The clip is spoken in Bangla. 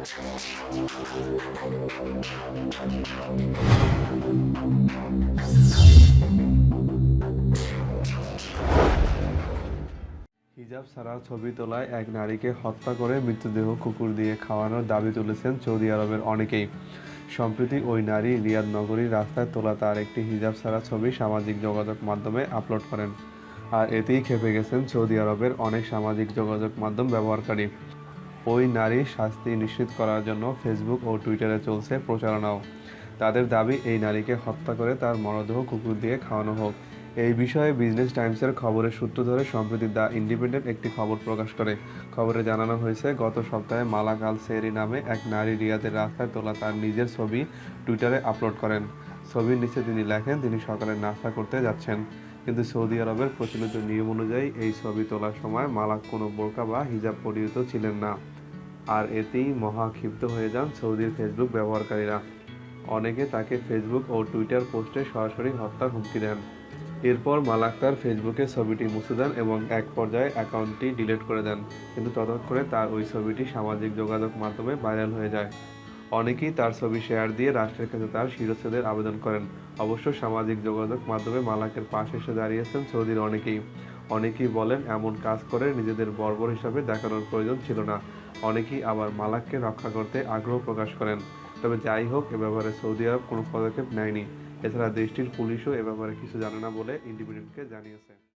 হিজাব ছাড়া ছবি তোলায় এক নারীকে হত্যা করে মৃতদেহ কুকুর দিয়ে খাওয়ানোর দাবি তুলেছেন সৌদি আরবের অনেকেই। সম্প্রতি ওই নারী রিয়াদ নগরীর রাস্তায় তোলা তার একটি হিজাব ছাড়া ছবি সামাজিক যোগাযোগ মাধ্যমে আপলোড করেন। আর এতেই খেপে গেছেন সৌদি আরবের অনেক সামাজিক যোগাযোগ মাধ্যম ব্যবহারকারী। ওই নারীর শাস্তি নিশ্চিত করার জন্য ফেসবুক ও টুইটারে চলছে প্রচারণাও। তাদের দাবি, এই নারীকে হত্যা করে তার মরদেহ কুকুর দিয়ে খাওয়ানো হোক। এই বিষয়ে বিজনেস টাইমসের খবরের সূত্র ধরে সম্প্রতি দ্য ইন্ডিপেন্ডেন্ট একটি খবর প্রকাশ করে। খবরে জানানো হয়েছে, গত সপ্তাহে মালাকাল সেরি নামে এক নারী রিয়াদের রাস্তায় তোলা তার নিজের ছবি টুইটারে আপলোড করেন। ছবির নিচে তিনি লেখেন, তিনি সকালে নাস্তা করতে যাচ্ছেন। কিন্তু সৌদি আরবের প্রচলিত নিয়ম অনুযায়ী এই ছবি তোলার সময় মালাক কোনো বোরকা বা হিজাব পরিহিত ছিলেন না। আর এতেই মহা ক্ষিপ্ত হয়ে যান সৌদির ফেসবুক ব্যবহারকারীরা। অনেকে তাকে ফেসবুক ও টুইটার পোস্টে সরাসরি হত্যার হুমকি দেন। এরপর মালাক তার ফেসবুকে ছবিটি মুছে দেন এবং এক পর্যায়ে অ্যাকাউন্টটি ডিলিট করে দেন। কিন্তু ততক্ষণে তার ওই ছবিটি সামাজিক যোগাযোগ মাধ্যমে ভাইরাল হয়ে যায়। অনেকেই তার ছবি শেয়ার দিয়ে রাষ্ট্রের কাছে তার শিরচ্ছেদের আবেদন করেন। অবশ্য সামাজিক যোগাযোগ মাধ্যমে মালাকের পাশে এসে দাঁড়িয়েছেন সৌদির অনেকেই। অনেকেই বলেন, এমন কাজ করে নিজেদের বর্বর হিসাবে দেখানোর প্রয়োজন ছিল না। অনেকেই আবার মালাককে রক্ষা করতে আগ্রহ প্রকাশ করেন। তবে যাই হোক, এ ব্যাপারে সৌদি আরব কোনো পদক্ষেপ নেয়নি। এছাড়া দেশটির পুলিশও এ ব্যাপারে কিছু জানে না বলে ইন্ডিপেন্ডেন্টকে জানিয়েছে।